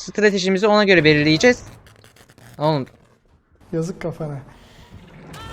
Stratejimizi ona göre belirleyeceğiz. Oğlum Yazık kafana.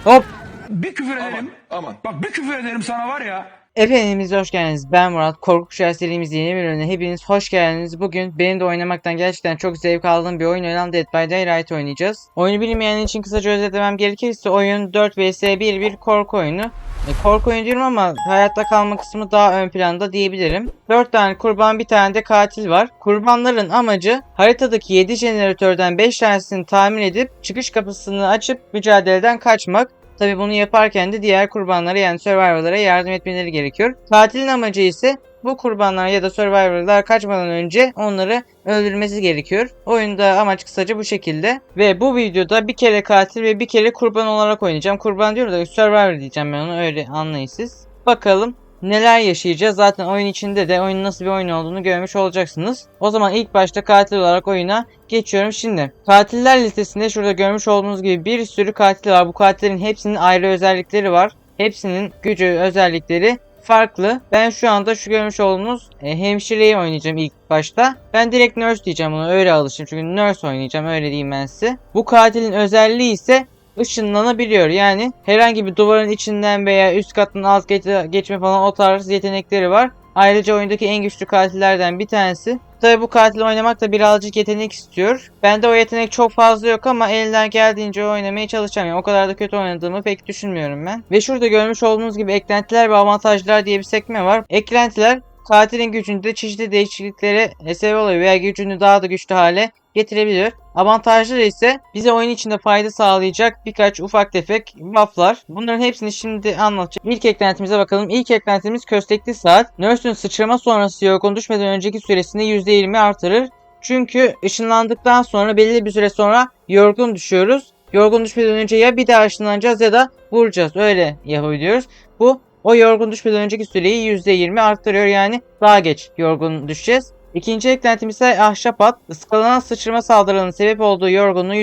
hop Bir küfür ederim. Aman. Bak bir küfür ederim sana var ya. Efendimiz hoş geldiniz. Ben Murat. Korku Kuşağı serimizin yeni bölümüne hepiniz hoş geldiniz. Bugün benim de oynamaktan gerçekten çok zevk aldığım bir oyun olan Dead by Daylight oynayacağız. Oyunu bilmeyen için kısaca özetlemem gerekirse oyun 4 vs 1 bir korku oyunu. E, korku oyunu diyorum ama hayatta kalma kısmı daha ön planda diyebilirim. 4 tane kurban bir tane de katil var. Kurbanların amacı haritadaki 7 jeneratörden 5 tanesini tamir edip çıkış kapısını açıp mücadeleden kaçmak. Tabi bunu yaparken de diğer kurbanlara yani survivorlara yardım etmeleri gerekiyor. Katilin amacı ise bu kurbanlar ya da survivorlar kaçmadan önce onları öldürmesi gerekiyor. Oyunda amaç kısaca bu şekilde. Ve bu videoda bir kere katil ve bir kere kurban olarak oynayacağım. Kurban diyorum da survivor diyeceğim ben onu öyle anlayın siz. Bakalım neler yaşayacağız. Zaten oyun içinde de oyunun nasıl bir oyun olduğunu görmüş olacaksınız. O zaman ilk başta katil olarak oyuna geçiyorum şimdi. Katiller listesinde şurada görmüş olduğunuz gibi bir sürü katil var. Bu katillerin hepsinin ayrı özellikleri var. Hepsinin gücü, özellikleri farklı. Ben şu anda şu görmüş olduğunuz e, hemşireyi oynayacağım ilk başta. Ben direkt nurse diyeceğim onu öyle alışım çünkü nurse oynayacağım öyle diyeyim ben size. Bu katilin özelliği ise ışınlanabiliyor. Yani herhangi bir duvarın içinden veya üst katın alt geç- geçme falan o tarz yetenekleri var. Ayrıca oyundaki en güçlü katillerden bir tanesi. Tabi bu katil oynamak da birazcık yetenek istiyor. Bende o yetenek çok fazla yok ama elinden geldiğince oynamaya çalışacağım. Yani o kadar da kötü oynadığımı pek düşünmüyorum ben. Ve şurada görmüş olduğunuz gibi eklentiler ve avantajlar diye bir sekme var. Eklentiler katilin gücünde çeşitli değişikliklere sebep oluyor veya gücünü daha da güçlü hale getirebiliyor. Avantajları ise bize oyun içinde fayda sağlayacak birkaç ufak tefek bufflar. Bunların hepsini şimdi anlatacağım. İlk eklentimize bakalım. İlk eklentimiz köstekli saat. Nurse'ün sıçrama sonrası yorgun düşmeden önceki süresini %20 artırır. Çünkü ışınlandıktan sonra belli bir süre sonra yorgun düşüyoruz. Yorgun düşmeden önce ya bir daha ışınlanacağız ya da vuracağız. Öyle yapabiliyoruz. Bu o yorgun düşmeden önceki süreyi %20 arttırıyor. Yani daha geç yorgun düşeceğiz. İkinci eklentimiz ise ahşap at. Iskalanan sıçrama saldırının sebep olduğu yorgunluğu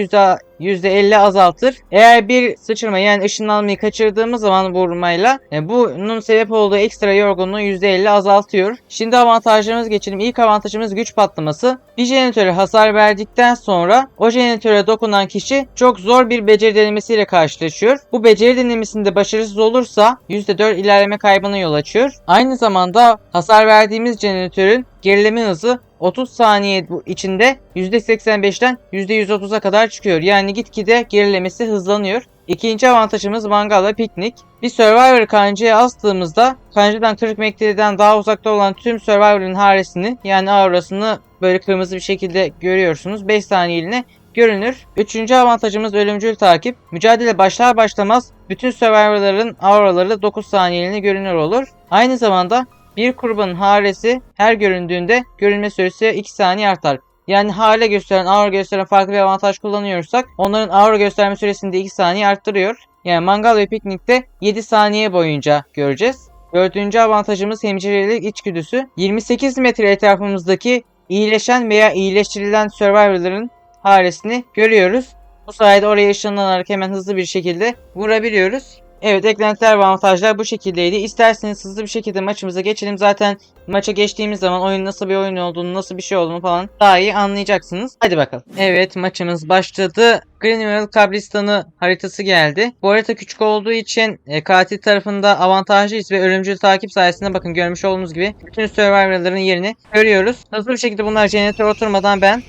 %50 azaltır. Eğer bir sıçrama yani ışınlanmayı kaçırdığımız zaman vurmayla e, bunun sebep olduğu ekstra yorgunluğu %50 azaltıyor. Şimdi avantajlarımız geçelim. İlk avantajımız güç patlaması. Bir jeneratöre hasar verdikten sonra o jeneratöre dokunan kişi çok zor bir beceri denemesiyle karşılaşıyor. Bu beceri denemesinde başarısız olursa %4 ilerleme kaybına yol açıyor. Aynı zamanda hasar verdiğimiz jeneratörün gerileme hızı 30 saniye içinde %85'ten %130'a kadar çıkıyor. Yani gitgide gerilemesi hızlanıyor. İkinci avantajımız mangal ve piknik. Bir Survivor kancaya astığımızda kancadan 40 metreden daha uzakta olan tüm Survivor'ın haresini yani aurasını böyle kırmızı bir şekilde görüyorsunuz. 5 saniyeliğine görünür. Üçüncü avantajımız ölümcül takip. Mücadele başlar başlamaz bütün Survivor'ların auraları 9 saniyeliğine görünür olur. Aynı zamanda bir kurbanın haresi her göründüğünde görünme süresi 2 saniye artar. Yani hale gösteren, aura gösteren farklı bir avantaj kullanıyorsak onların aura gösterme süresini de 2 saniye arttırıyor. Yani mangal ve piknikte 7 saniye boyunca göreceğiz. Dördüncü avantajımız hemşirelik içgüdüsü. 28 metre etrafımızdaki iyileşen veya iyileştirilen survivorların haresini görüyoruz. Bu sayede oraya ışınlanarak hemen hızlı bir şekilde vurabiliyoruz. Evet eklentiler ve avantajlar bu şekildeydi. İsterseniz hızlı bir şekilde maçımıza geçelim. Zaten maça geçtiğimiz zaman oyun nasıl bir oyun olduğunu, nasıl bir şey olduğunu falan daha iyi anlayacaksınız. Hadi bakalım. Evet maçımız başladı. Greenwell kabristanı haritası geldi. Bu harita küçük olduğu için e, katil tarafında avantajlıyız ve ölümcül takip sayesinde bakın görmüş olduğunuz gibi bütün survivorların yerini görüyoruz. Hızlı bir şekilde bunlar jeneratör oturmadan ben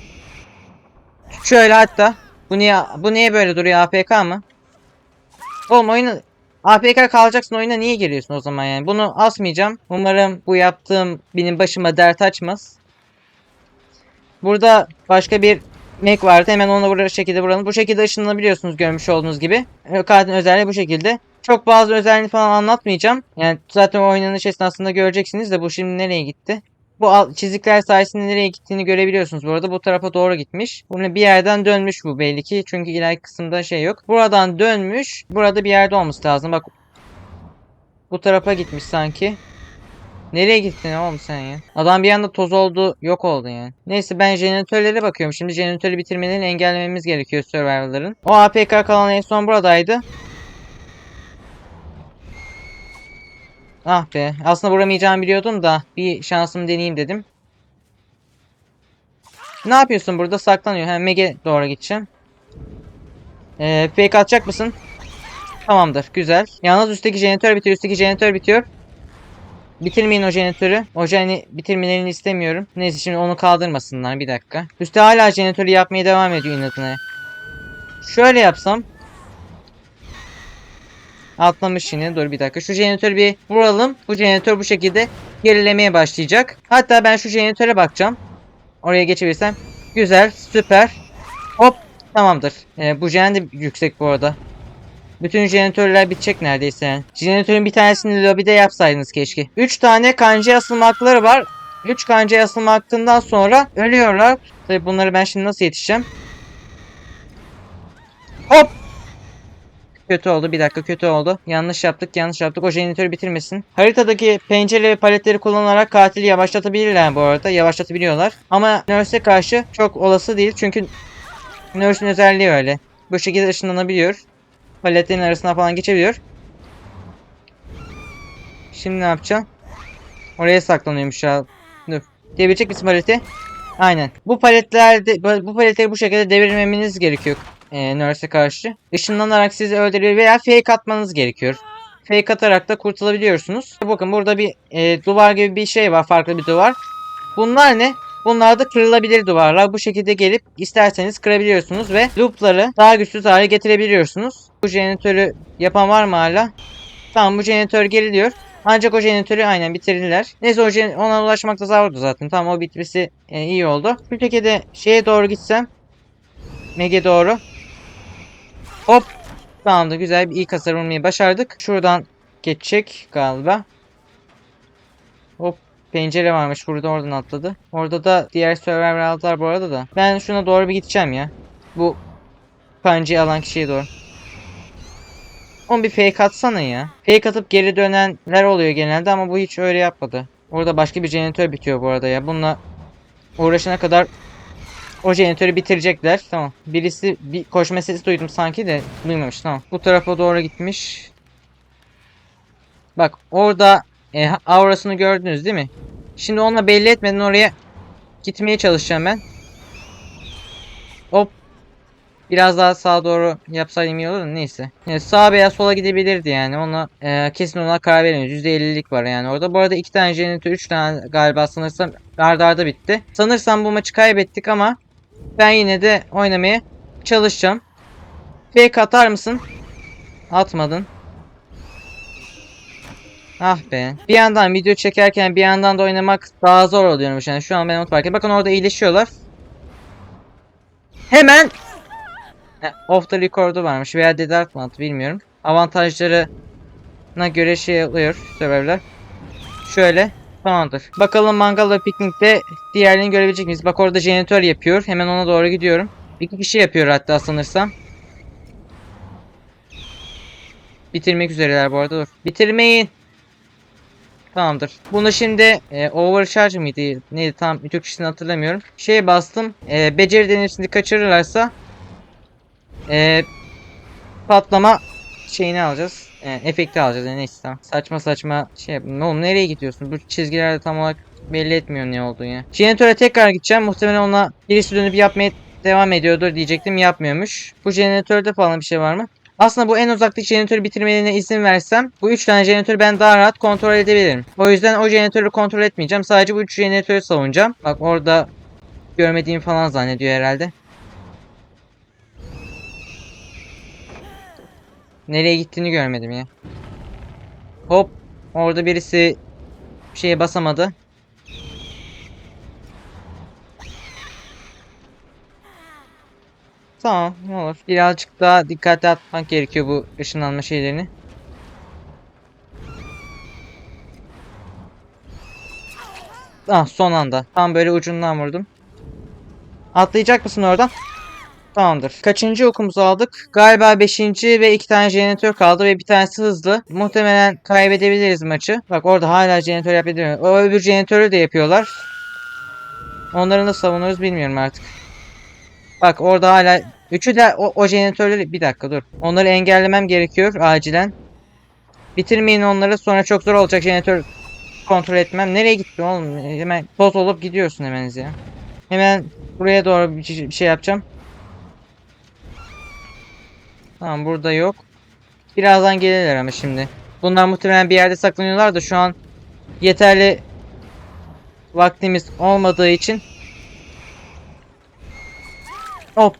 şöyle hatta bu niye bu niye böyle duruyor APK mı? Oğlum oyunu APK kalacaksın oyuna niye giriyorsun o zaman yani? Bunu asmayacağım. Umarım bu yaptığım benim başıma dert açmaz. Burada başka bir Mac vardı. Hemen onu bu şekilde vuralım. Bu şekilde ışınlanabiliyorsunuz görmüş olduğunuz gibi. Kartın özelliği bu şekilde. Çok bazı özelliğini falan anlatmayacağım. Yani zaten oynanış esnasında göreceksiniz de bu şimdi nereye gitti? Bu çizikler sayesinde nereye gittiğini görebiliyorsunuz. Bu arada bu tarafa doğru gitmiş. Bunu bir yerden dönmüş bu belli ki. Çünkü ileriki kısımda şey yok. Buradan dönmüş. Burada bir yerde olması lazım. Bak. Bu tarafa gitmiş sanki. Nereye gittin oğlum sen ya? Adam bir anda toz oldu, yok oldu yani. Neyse ben jeneratörlere bakıyorum. Şimdi jeneratörü bitirmelerini engellememiz gerekiyor Survivor'ların. O APK kalan en son buradaydı. Ah be. Aslında vuramayacağımı biliyordum da bir şansımı deneyeyim dedim. Ne yapıyorsun burada? Saklanıyor. Hem Meg'e doğru gideceğim. Ee, fake atacak mısın? Tamamdır. Güzel. Yalnız üstteki jeneratör bitiyor. Üstteki jeneratör bitiyor. Bitirmeyin o jeneratörü. O jeni bitirmelerini istemiyorum. Neyse şimdi onu kaldırmasınlar. Bir dakika. Üstte hala jeneratörü yapmaya devam ediyor inadına. Şöyle yapsam. Atlamış yine. Dur bir dakika. Şu jeneratörü bir vuralım. Bu jeneratör bu şekilde gerilemeye başlayacak. Hatta ben şu jeneratöre bakacağım. Oraya geçebilirsem. Güzel. Süper. Hop. Tamamdır. Ee, bu jeneratör de yüksek bu arada. Bütün jeneratörler bitecek neredeyse yani. Jeneratörün bir tanesini lobide yapsaydınız keşke. 3 tane kanca asılma hakları var. 3 kanca asılma hakkından sonra ölüyorlar. Tabi bunları ben şimdi nasıl yetişeceğim? Hop! Kötü oldu. Bir dakika kötü oldu. Yanlış yaptık. Yanlış yaptık. O jeneratörü bitirmesin. Haritadaki pencere ve paletleri kullanarak katili yavaşlatabilirler bu arada. Yavaşlatabiliyorlar. Ama Nurse'e karşı çok olası değil. Çünkü Nurse'ün özelliği öyle. Bu şekilde ışınlanabiliyor. Paletlerin arasına falan geçebiliyor. Şimdi ne yapacağım? Oraya saklanıyormuş ya. Dur. Diyebilecek misin paleti? Aynen. Bu paletlerde bu paletleri bu şekilde devirmemeniz gerekiyor. E, Nurse'e karşı. Işınlanarak sizi öldürüyor veya fake atmanız gerekiyor. Fake atarak da kurtulabiliyorsunuz. Bakın burada bir e, duvar gibi bir şey var. Farklı bir duvar. Bunlar ne? Bunlar da kırılabilir duvarlar. Bu şekilde gelip isterseniz kırabiliyorsunuz ve loopları daha güçsüz hale getirebiliyorsunuz. Bu jeneratörü yapan var mı hala? Tamam bu jeneratör geriliyor. Ancak o jeneratörü aynen bitirdiler. Neyse o ona ulaşmak da zordu zaten. Tamam o bitmesi e, iyi oldu. Bu şekilde şeye doğru gitsem. Meg'e doğru. Hop. Tamamdır güzel bir ilk hasar vurmayı başardık. Şuradan geçecek galiba. Hop pencere varmış burada oradan atladı. Orada da diğer server aldılar bu arada da. Ben şuna doğru bir gideceğim ya. Bu kancayı alan kişiye doğru. Oğlum bir fake atsana ya. Fake atıp geri dönenler oluyor genelde ama bu hiç öyle yapmadı. Orada başka bir jeneratör bitiyor bu arada ya. Bununla uğraşana kadar o jeneratörü bitirecekler. Tamam. Birisi bir koşma sesi duydum sanki de duymamış. Tamam. Bu tarafa doğru gitmiş. Bak orada e, aurasını gördünüz değil mi? Şimdi onunla belli etmeden oraya gitmeye çalışacağım ben. Hop. Biraz daha sağa doğru yapsaydım iyi olur da neyse. Yani sağa veya sola gidebilirdi yani. Ona e, kesin ona karar veremiyoruz. %50'lik var yani orada. Bu arada iki tane jeneratör, üç tane galiba sanırsam arda arda bitti. Sanırsam bu maçı kaybettik ama ben yine de oynamaya çalışacağım. Fake atar mısın? Atmadın. Ah be. Bir yandan video çekerken bir yandan da oynamak daha zor oluyormuş yani. Şu an ben onu fark. Bakın orada iyileşiyorlar. Hemen He, off the record'u varmış veya dead art mı attı bilmiyorum. Avantajlarına göre şey oluyor serverler. Şöyle tamamdır. Bakalım mangal ve piknikte diğerlerini görebilecek miyiz? Bak orada jeneratör yapıyor. Hemen ona doğru gidiyorum. İki kişi yapıyor hatta sanırsam. Bitirmek üzereler bu arada dur. Bitirmeyin. Tamamdır. Bunu şimdi e, overcharge mıydı? Neydi tam Türkçesini hatırlamıyorum. Şeye bastım. E, beceri denemesini kaçırırlarsa e, patlama şeyini alacağız. E, efekti alacağız. Yani neyse tamam. Saçma saçma şey yapın. Oğlum nereye gidiyorsun? Bu çizgilerde tam olarak belli etmiyor ne olduğunu ya. Jeneratöre tekrar gideceğim. Muhtemelen ona birisi dönüp yapmaya devam ediyordur diyecektim. Yapmıyormuş. Bu jeneratörde falan bir şey var mı? Aslında bu en uzaktaki jeneratörü bitirmelerine izin versem bu 3 tane jeneratörü ben daha rahat kontrol edebilirim. O yüzden o jeneratörü kontrol etmeyeceğim. Sadece bu 3 jeneratörü savunacağım. Bak orada görmediğimi falan zannediyor herhalde. Nereye gittiğini görmedim ya. Hop. Orada birisi şeye basamadı. Tamam ne olur. Birazcık daha dikkatli atmak gerekiyor bu ışınlanma şeylerini. Ah son anda. Tam böyle ucundan vurdum. Atlayacak mısın oradan? Tamamdır. Kaçıncı okumuzu aldık? Galiba 5. ve 2 tane jeneratör kaldı ve bir tanesi hızlı. Muhtemelen kaybedebiliriz maçı. Bak orada hala jeneratör yapabiliyor. O öbür jeneratörü de yapıyorlar. Onları nasıl savunuruz bilmiyorum artık. Bak orada hala üçü de o, o jeneratörleri bir dakika dur. Onları engellemem gerekiyor acilen. Bitirmeyin onları sonra çok zor olacak jeneratör kontrol etmem. Nereye gitti oğlum? Hemen toz olup gidiyorsun hemen ya. Hemen Buraya doğru bir şey yapacağım. Tamam burada yok. Birazdan gelirler ama şimdi. Bunlar muhtemelen bir yerde saklanıyorlar da şu an yeterli vaktimiz olmadığı için Hop.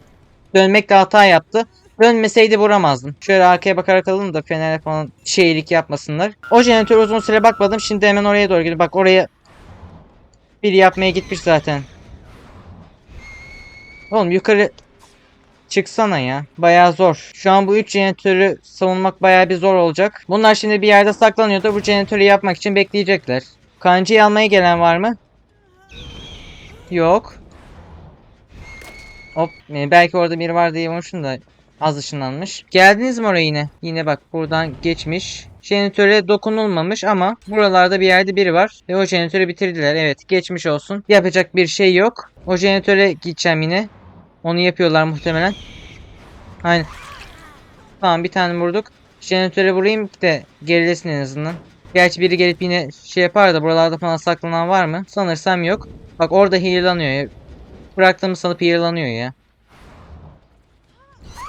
Dönmekle hata yaptı. Dönmeseydi vuramazdım. Şöyle arkaya bakarak alalım da fenerle falan şeylik yapmasınlar. O jeneratör uzun süre bakmadım. Şimdi hemen oraya doğru gidiyor. Bak oraya biri yapmaya gitmiş zaten. Oğlum yukarı çıksana ya. Bayağı zor. Şu an bu üç jeneratörü savunmak bayağı bir zor olacak. Bunlar şimdi bir yerde saklanıyordu. Bu jeneratörü yapmak için bekleyecekler. Kancayı almaya gelen var mı? Yok. Hop e, belki orada biri var diye vurmuşum da az ışınlanmış. Geldiniz mi oraya yine? Yine bak buradan geçmiş. Jeneratöre dokunulmamış ama buralarda bir yerde biri var. Ve o jeneratörü bitirdiler. Evet geçmiş olsun. Yapacak bir şey yok. O jeneratöre gideceğim yine. Onu yapıyorlar muhtemelen. Aynen. Tamam bir tane vurduk. Jeneratöre vurayım ki de gerilesin en azından. Gerçi biri gelip yine şey yapar da buralarda falan saklanan var mı? Sanırsam yok. Bak orada heal'lanıyor. Bıraktığımı sanıp heal'lanıyor ya.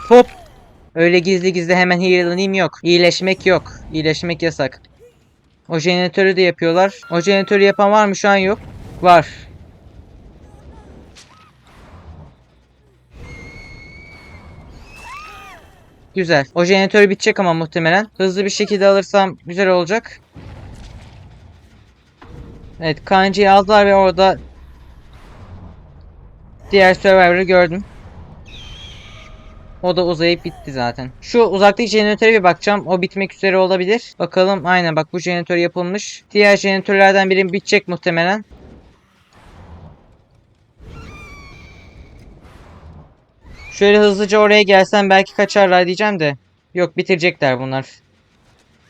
Hop. Öyle gizli gizli hemen heal'lanayım yok. İyileşmek yok. İyileşmek yasak. O jeneratörü de yapıyorlar. O jeneratörü yapan var mı? Şu an yok. Var. Güzel. O jeneratör bitecek ama muhtemelen. Hızlı bir şekilde alırsam güzel olacak. Evet kancayı aldılar ve orada diğer Survivor'ı gördüm. O da uzayıp bitti zaten. Şu uzaktaki jeneratöre bir bakacağım. O bitmek üzere olabilir. Bakalım aynen bak bu jeneratör yapılmış. Diğer jeneratörlerden biri bitecek muhtemelen. Şöyle hızlıca oraya gelsem belki kaçarlar diyeceğim de. Yok bitirecekler bunlar.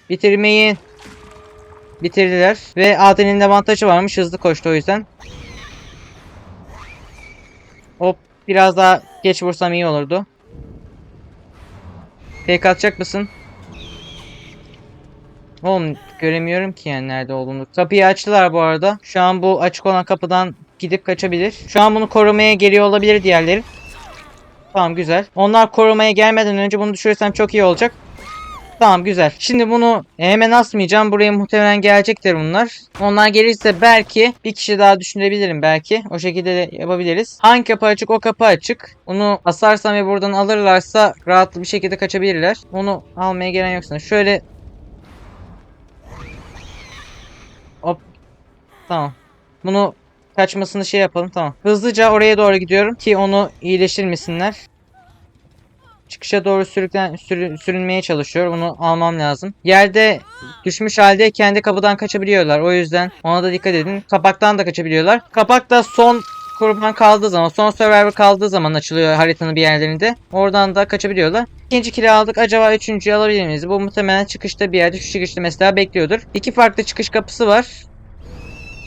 Bitirmeyin. Bitirdiler. Ve Aden'in avantajı varmış. Hızlı koştu o yüzden. Hop biraz daha geç vursam iyi olurdu. Fake atacak mısın? Oğlum göremiyorum ki yani nerede olduğunu. Kapıyı açtılar bu arada. Şu an bu açık olan kapıdan gidip kaçabilir. Şu an bunu korumaya geliyor olabilir diğerleri. Tamam güzel. Onlar korumaya gelmeden önce bunu düşürürsem çok iyi olacak. Tamam güzel. Şimdi bunu hemen asmayacağım. Buraya muhtemelen gelecektir bunlar. Onlar gelirse belki bir kişi daha düşünebilirim belki. O şekilde de yapabiliriz. Hangi kapı açık o kapı açık. Onu asarsam ve buradan alırlarsa rahatlı bir şekilde kaçabilirler. Onu almaya gelen yoksa. Şöyle Hop. Tamam. Bunu kaçmasını şey yapalım tamam. Hızlıca oraya doğru gidiyorum ki onu iyileştirmesinler. Çıkışa doğru sürüklen, sürü- sürünmeye çalışıyor. Bunu almam lazım. Yerde düşmüş halde kendi kapıdan kaçabiliyorlar. O yüzden ona da dikkat edin. Kapaktan da kaçabiliyorlar. Kapak da son kurban kaldığı zaman, son survivor kaldığı zaman açılıyor haritanın bir yerlerinde. Oradan da kaçabiliyorlar. İkinci kili aldık. Acaba üçüncüyü alabilir miyiz? Bu muhtemelen çıkışta bir yerde. Şu çıkışta mesela bekliyordur. İki farklı çıkış kapısı var.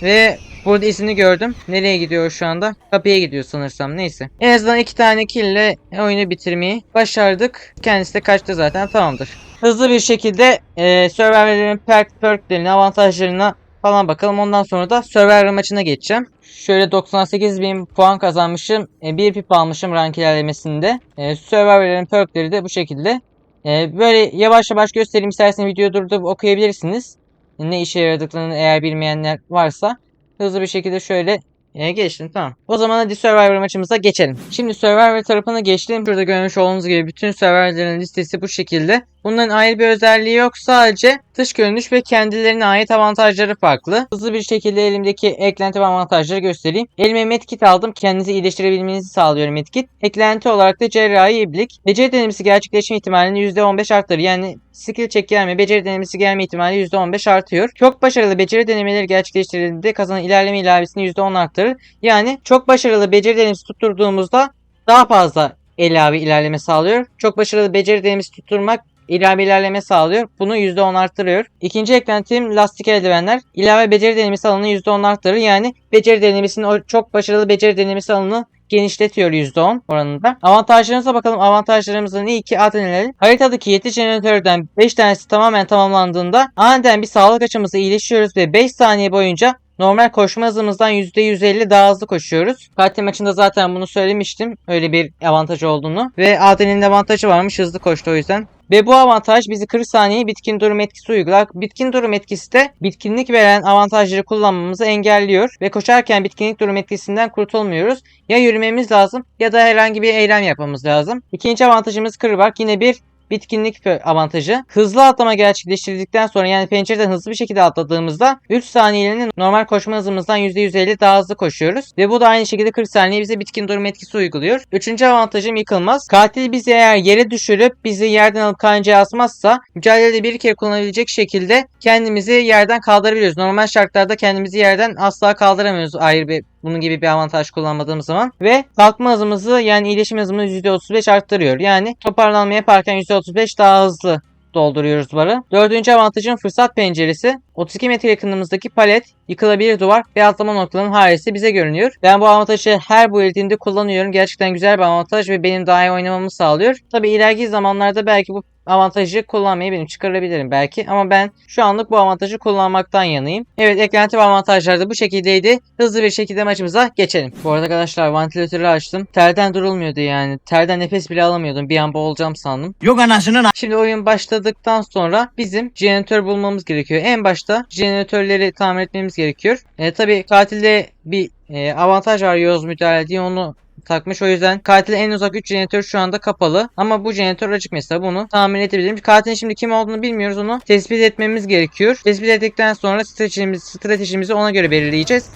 Ve burada izini gördüm. Nereye gidiyor şu anda? Kapıya gidiyor sanırsam. Neyse. En azından iki tane kille oyunu bitirmeyi başardık. Kendisi de kaçtı zaten. Tamamdır. Hızlı bir şekilde e, serverlerin perk perklerine, avantajlarına falan bakalım. Ondan sonra da server maçına geçeceğim. Şöyle 98.000 puan kazanmışım. E, bir pip almışım rank ilerlemesinde. E, serverlerin perkleri de bu şekilde. E, böyle yavaş yavaş göstereyim. İsterseniz videoyu durdurup okuyabilirsiniz. Ne işe yaradıklarını eğer bilmeyenler varsa hızlı bir şekilde şöyle e, geçtim tamam. O zaman hadi Survivor maçımıza geçelim. Şimdi Survivor tarafına geçtim. Şurada görmüş olduğunuz gibi bütün Survivor'ların listesi bu şekilde. Bunların ayrı bir özelliği yok. Sadece dış görünüş ve kendilerine ait avantajları farklı. Hızlı bir şekilde elimdeki eklenti ve avantajları göstereyim. Elime medkit aldım. Kendinizi iyileştirebilmenizi sağlıyor medkit. Eklenti olarak da cerrahi iblik. Beceri denemesi gerçekleşme ihtimalini %15 arttırır. Yani skill check gelme, beceri denemesi gelme ihtimali %15 artıyor. Çok başarılı beceri denemeleri gerçekleştirildiğinde kazanan ilerleme ilavesini %10 arttırır. Yani çok başarılı beceri denemesi tutturduğumuzda daha fazla ilave ilerleme sağlıyor. Çok başarılı beceri denemesi tutturmak ilave ilerleme sağlıyor. Bunu %10 arttırıyor. İkinci eklentim lastik eldivenler. İlave beceri denemesi alanını %10 arttırır. Yani beceri denemesinin o çok başarılı beceri denemesi alanını genişletiyor %10 oranında. Avantajlarımıza bakalım. Avantajlarımızın iyi ki adı neler? Haritadaki 7 jeneratörden 5 tanesi tamamen tamamlandığında aniden bir sağlık açımızı iyileşiyoruz ve 5 saniye boyunca normal koşma hızımızdan %150 daha hızlı koşuyoruz. Katil maçında zaten bunu söylemiştim. Öyle bir avantajı olduğunu. Ve Adil'in de avantajı varmış hızlı koştu o yüzden. Ve bu avantaj bizi 40 saniye bitkin durum etkisi uygular. Bitkin durum etkisi de bitkinlik veren avantajları kullanmamızı engelliyor. Ve koşarken bitkinlik durum etkisinden kurtulmuyoruz. Ya yürümemiz lazım ya da herhangi bir eylem yapmamız lazım. İkinci avantajımız kırbaç. Yine bir bitkinlik avantajı. Hızlı atlama gerçekleştirdikten sonra yani pencereden hızlı bir şekilde atladığımızda 3 saniyeliğine normal koşma hızımızdan %150 daha hızlı koşuyoruz. Ve bu da aynı şekilde 40 saniye bize bitkin durum etkisi uyguluyor. Üçüncü avantajım yıkılmaz. Katil bizi eğer yere düşürüp bizi yerden alıp kancaya asmazsa mücadelede bir kere kullanabilecek şekilde kendimizi yerden kaldırabiliyoruz. Normal şartlarda kendimizi yerden asla kaldıramıyoruz ayrı bir bunun gibi bir avantaj kullanmadığımız zaman. Ve kalkma hızımızı yani iyileşme hızımızı %35 arttırıyor. Yani toparlanma yaparken %35 daha hızlı dolduruyoruz barı. Dördüncü avantajın fırsat penceresi. 32 metre yakınımızdaki palet, yıkılabilir duvar ve atlama noktalarının haresi bize görünüyor. Ben bu avantajı her bu eldiğimde kullanıyorum. Gerçekten güzel bir avantaj ve benim daha iyi oynamamı sağlıyor. Tabi ileriki zamanlarda belki bu avantajı kullanmayı benim çıkarabilirim belki ama ben şu anlık bu avantajı kullanmaktan yanayım. Evet eklenti ve avantajlar da bu şekildeydi. Hızlı bir şekilde maçımıza geçelim. Bu arada arkadaşlar vantilatörü açtım. Terden durulmuyordu yani. Terden nefes bile alamıyordum. Bir an boğulacağım sandım. Yok anasının Şimdi oyun başladıktan sonra bizim jeneratör bulmamız gerekiyor. En başta jeneratörleri tamir etmemiz gerekiyor. E, tabii katilde bir e, avantaj var yoz müdahale diye onu takmış. O yüzden katilin en uzak 3 jeneratör şu anda kapalı. Ama bu jeneratör açık mesela bunu tahmin edebilirim. Katilin şimdi kim olduğunu bilmiyoruz onu tespit etmemiz gerekiyor. Tespit ettikten sonra stratejimizi, stratejimizi ona göre belirleyeceğiz.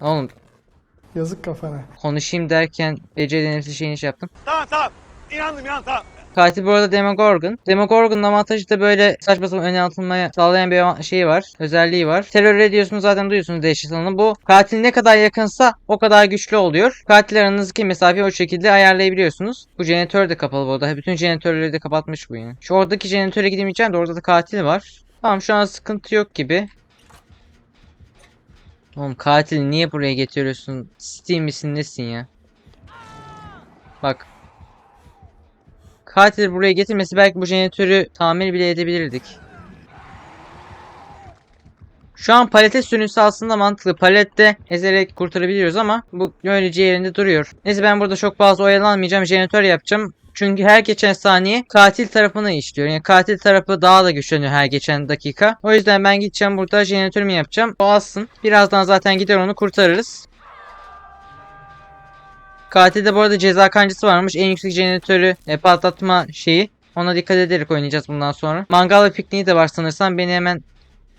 Oğlum Yazık kafana. konuşayım derken beceri nefsi şeyini şey yaptım. Tamam tamam. İnandım inan tamam. Katil bu arada Demogorgon. Demogorgon'un avantajı da böyle saçma sapan öne atılmaya sağlayan bir şeyi var. Özelliği var. Terör ediyorsunuz zaten duyuyorsunuz dehşet alanı. Bu katil ne kadar yakınsa o kadar güçlü oluyor. Katil aranızdaki mesafeyi o şekilde ayarlayabiliyorsunuz. Bu jeneratör de kapalı bu arada. Bütün jeneratörleri de kapatmış bu yine. Şu oradaki jeneratöre gidemeyeceğim de orada da katil var. Tamam şu an sıkıntı yok gibi. Oğlum katil niye buraya getiriyorsun? Steam misin nesin ya? Bak Katil buraya getirmesi belki bu jeneratörü tamir bile edebilirdik. Şu an palete sürünse aslında mantıklı. Palette ezerek kurtarabiliyoruz ama bu öylece yerinde duruyor. Neyse ben burada çok fazla oyalanmayacağım. Jeneratör yapacağım. Çünkü her geçen saniye katil tarafını işliyor. Yani katil tarafı daha da güçleniyor her geçen dakika. O yüzden ben gideceğim burada jeneratörümü yapacağım. O alsın. Birazdan zaten gider onu kurtarırız. Katilde bu arada ceza kancası varmış. En yüksek jeneratörü e, patlatma şeyi. Ona dikkat ederek oynayacağız bundan sonra. Mangal ve pikniği de var sanırsam. Beni hemen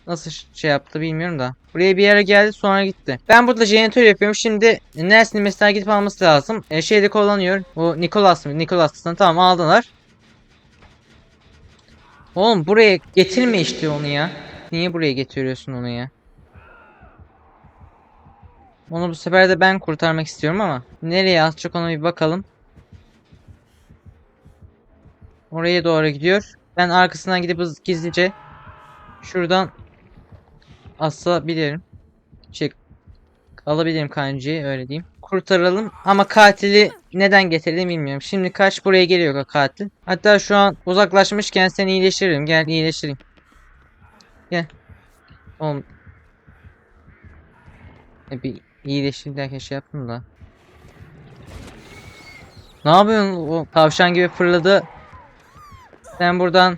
nasıl şey yaptı bilmiyorum da. Buraya bir yere geldi sonra gitti. Ben burada jeneratör yapıyorum. Şimdi Nelsin'i mesela gidip alması lazım. E, şeyde kullanıyor. Bu Nicholas mı? Nicholas'tan tamam aldılar. Oğlum buraya getirme işte onu ya. Niye buraya getiriyorsun onu ya? Onu bu sefer de ben kurtarmak istiyorum ama nereye atacak ona bir bakalım. Oraya doğru gidiyor. Ben arkasından gidip gizlice şuradan asabilirim. Şey alabilirim kancayı öyle diyeyim. Kurtaralım ama katili neden getirdim bilmiyorum. Şimdi kaç buraya geliyor katil. Hatta şu an uzaklaşmışken seni iyileştiririm. Gel iyileştireyim. Gel. Oğlum e bir iyileştim derken şey yaptım da. Ne yapıyorsun? O tavşan gibi fırladı. Ben buradan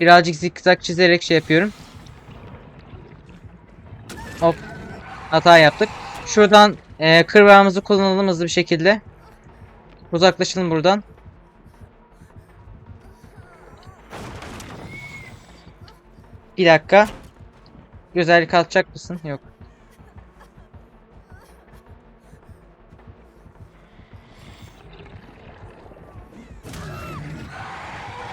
birazcık zikzak çizerek şey yapıyorum. Hop. Hata yaptık. Şuradan e, kırbağımızı kullanalım hızlı bir şekilde. Uzaklaşalım buradan. Bir dakika. Güzellik atacak mısın? Yok.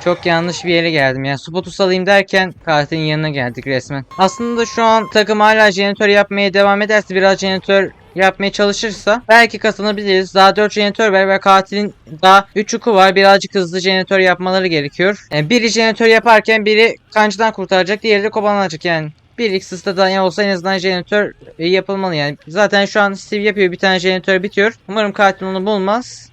Çok yanlış bir yere geldim. Yani spotu alayım derken katilin yanına geldik resmen. Aslında şu an takım hala jeneratör yapmaya devam ederse biraz jeneratör yapmaya çalışırsa belki kazanabiliriz. Daha 4 jeneratör var ve katilin daha 3 yuku var. Birazcık hızlı jeneratör yapmaları gerekiyor. Yani biri jeneratör yaparken biri kancıdan kurtaracak, diğeri de kovalanacak yani. Bir X'da da olsa en azından jeneratör e, yapılmalı yani. Zaten şu an Steve yapıyor bir tane jeneratör bitiyor. Umarım katil onu bulmaz.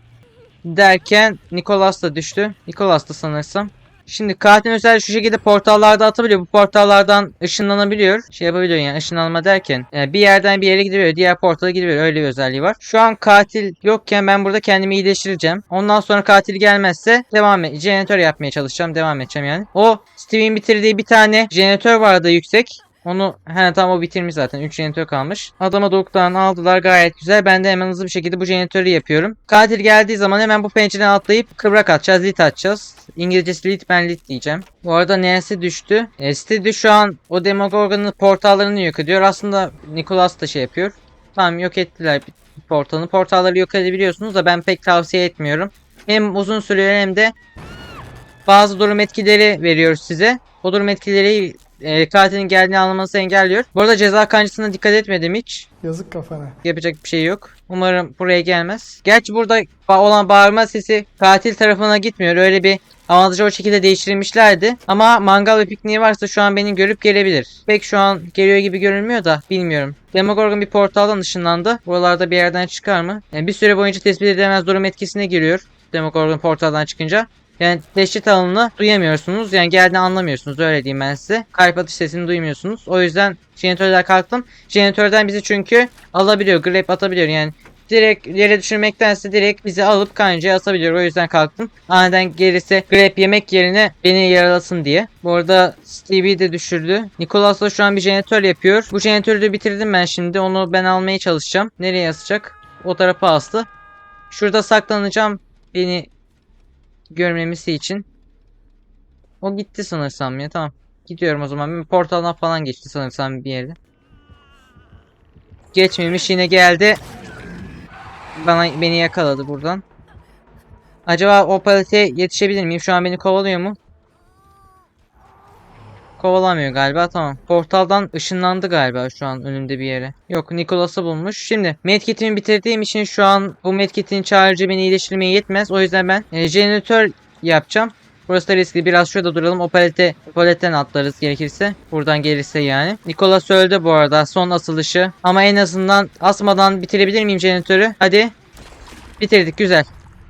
Derken Nicholas da düştü. Nicholas da sanırsam. Şimdi katil özel şu şekilde portallarda atabiliyor. Bu portallardan ışınlanabiliyor. Şey yapabiliyor yani ışınlanma derken. Yani bir yerden bir yere gidebiliyor. Diğer portala gidebiliyor. Öyle bir özelliği var. Şu an katil yokken ben burada kendimi iyileştireceğim. Ondan sonra katil gelmezse devam et. Jeneratör yapmaya çalışacağım. Devam edeceğim yani. O Steve'in bitirdiği bir tane jeneratör vardı yüksek. Onu he tamam o bitirmiş zaten. 3 jeneratör kalmış. Adama doktordan aldılar gayet güzel. Ben de hemen hızlı bir şekilde bu jeneratörü yapıyorum. Katil geldiği zaman hemen bu pencereden atlayıp kıvrak atacağız. Lit atacağız. İngilizcesi lit ben lit diyeceğim. Bu arada Nancy düştü. E, Steve şu an o Demogorgon'un portallarını yok ediyor. Aslında Nicholas da şey yapıyor. Tamam yok ettiler portalını. Portalları yok edebiliyorsunuz da ben pek tavsiye etmiyorum. Hem uzun sürüyor hem de bazı durum etkileri veriyoruz size. O durum etkileri e, katilin geldiğini anlamanızı engelliyor. Bu arada ceza kancasına dikkat etmedim hiç. Yazık kafana. Yapacak bir şey yok. Umarım buraya gelmez. Gerçi burada olan bağırma sesi katil tarafına gitmiyor. Öyle bir avantajı o şekilde değiştirilmişlerdi. Ama mangal ve pikniği varsa şu an beni görüp gelebilir. Pek şu an geliyor gibi görünmüyor da bilmiyorum. Demogorgon bir portaldan ışınlandı. Buralarda bir yerden çıkar mı? Yani bir süre boyunca tespit edilemez durum etkisine giriyor. Demogorgon portaldan çıkınca. Yani teşhit alanını duyamıyorsunuz. Yani geldiğini anlamıyorsunuz. Öyle diyeyim ben size. Kalp atış sesini duymuyorsunuz. O yüzden jeneratörden kalktım. Jeneratörden bizi çünkü alabiliyor. Grab atabiliyor yani. Direkt yere düşürmektense direkt bizi alıp kancaya asabiliyor. O yüzden kalktım. Aniden gerisi grab yemek yerine beni yaralasın diye. Bu arada Stevie'yi de düşürdü. Nicholas da şu an bir jeneratör yapıyor. Bu jeneratörü de bitirdim ben şimdi. Onu ben almaya çalışacağım. Nereye asacak? O tarafa astı. Şurada saklanacağım. Beni görmemesi için. O gitti sanırsam ya tamam. Gidiyorum o zaman. Bir portaldan falan geçti sanırsam bir yerde. Geçmemiş yine geldi. Bana beni yakaladı buradan. Acaba o palete yetişebilir miyim? Şu an beni kovalıyor mu? Kovalamıyor galiba tamam. Portaldan ışınlandı galiba şu an önümde bir yere. Yok Nicholas'ı bulmuş. Şimdi medkitimi bitirdiğim için şu an bu medkitin çağrıcı beni iyileştirmeye yetmez. O yüzden ben e, jeneratör yapacağım. Burası da riskli. Biraz şurada duralım. O palete, paletten atlarız gerekirse. Buradan gelirse yani. Nicholas öldü bu arada. Son asılışı. Ama en azından asmadan bitirebilir miyim jeneratörü? Hadi. Bitirdik. Güzel.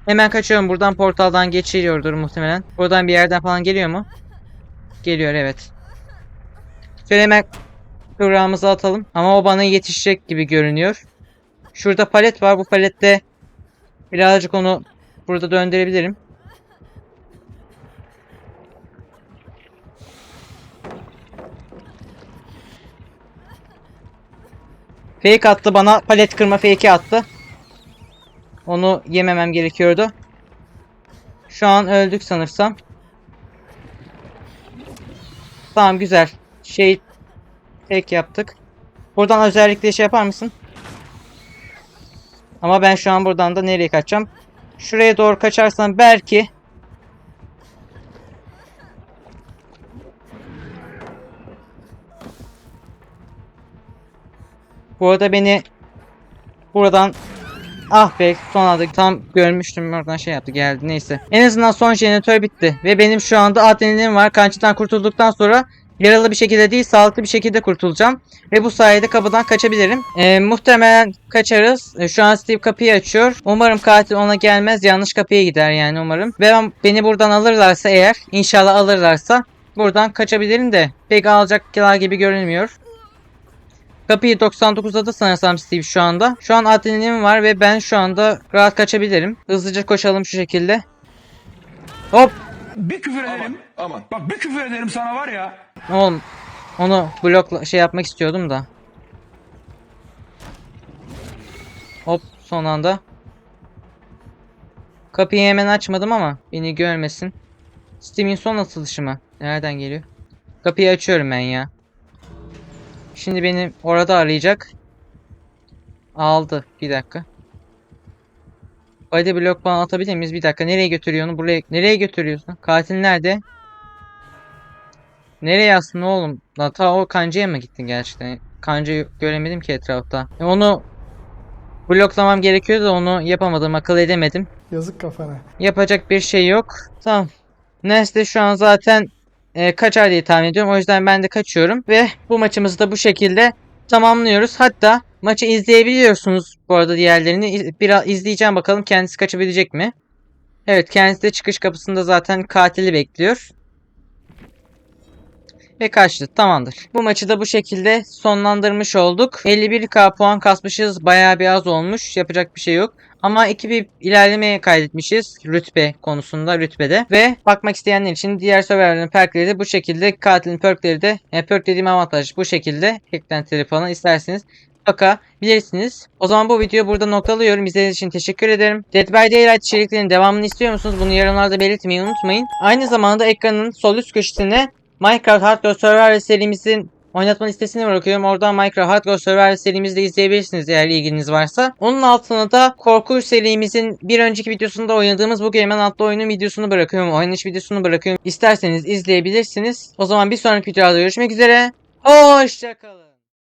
Hemen kaçıyorum. Buradan portaldan geçiriyordur muhtemelen. Buradan bir yerden falan geliyor mu? Geliyor evet. Şöyle hemen atalım. Ama o bana yetişecek gibi görünüyor. Şurada palet var. Bu palette birazcık onu burada döndürebilirim. Fake attı bana. Palet kırma fake'i attı. Onu yememem gerekiyordu. Şu an öldük sanırsam. Tamam güzel. Şey tek yaptık. Buradan özellikle şey yapar mısın? Ama ben şu an buradan da nereye kaçacağım? Şuraya doğru kaçarsam belki Bu arada beni buradan Ah be son anda tam görmüştüm oradan şey yaptı geldi neyse. En azından son jeneratör bitti. Ve benim şu anda adrenalinim var. Kançıdan kurtulduktan sonra yaralı bir şekilde değil sağlıklı bir şekilde kurtulacağım. Ve bu sayede kapıdan kaçabilirim. Ee, muhtemelen kaçarız. Ee, şu an Steve kapıyı açıyor. Umarım katil ona gelmez. Yanlış kapıya gider yani umarım. Ve ben, beni buradan alırlarsa eğer inşallah alırlarsa buradan kaçabilirim de pek alacaklar gibi görünmüyor. Kapıyı 99'da da sanırsam Steve şu anda. Şu an adrenalinim var ve ben şu anda rahat kaçabilirim. Hızlıca koşalım şu şekilde. Hop. Bir küfür ederim. Aman. Bak bir küfür ederim sana var ya. Oğlum onu blokla şey yapmak istiyordum da. Hop son anda. Kapıyı hemen açmadım ama beni görmesin. Steam'in son atılışı mı? Nereden geliyor? Kapıyı açıyorum ben ya. Şimdi beni orada arayacak. Aldı. Bir dakika. Hadi blok bana atabilir miyiz? Bir dakika. Nereye götürüyor onu? Buraya. Nereye götürüyorsun? Katil nerede? Nereye aslında oğlum? Lan ta o kancaya mı gittin gerçekten? Kancayı göremedim ki etrafta. E onu bloklamam gerekiyordu da onu yapamadım. Akıl edemedim. Yazık kafana. Yapacak bir şey yok. Tamam. Nesli şu an zaten e, kaçar diye tahmin ediyorum. O yüzden ben de kaçıyorum. Ve bu maçımızı da bu şekilde tamamlıyoruz. Hatta maçı izleyebiliyorsunuz bu arada diğerlerini. Biraz izleyeceğim bakalım kendisi kaçabilecek mi? Evet kendisi de çıkış kapısında zaten katili bekliyor. Ve kaçtı. Tamamdır. Bu maçı da bu şekilde sonlandırmış olduk. 51k puan kasmışız. Bayağı bir az olmuş. Yapacak bir şey yok. Ama iki bir ilerleme kaydetmişiz rütbe konusunda rütbede. Ve bakmak isteyenler için diğer serverlerin perkleri de bu şekilde. Katilin perkleri de yani perk dediğim avantaj bu şekilde. Eklentileri falan isterseniz bakabilirsiniz. O zaman bu videoyu burada noktalıyorum. İzlediğiniz için teşekkür ederim. Dead by Daylight içeriklerinin devamını istiyor musunuz? Bunu yorumlarda belirtmeyi unutmayın. Aynı zamanda ekranın sol üst köşesine Minecraft Hardcore Survival serimizin oynatma listesini bırakıyorum. Oradan Minecraft Hardcore Survival serimizi de izleyebilirsiniz eğer ilginiz varsa. Onun altına da korku serimizin bir önceki videosunda oynadığımız bu Game'in adlı oyunun videosunu bırakıyorum. Oynanış videosunu bırakıyorum. İsterseniz izleyebilirsiniz. O zaman bir sonraki videoda görüşmek üzere. Hoşçakalın.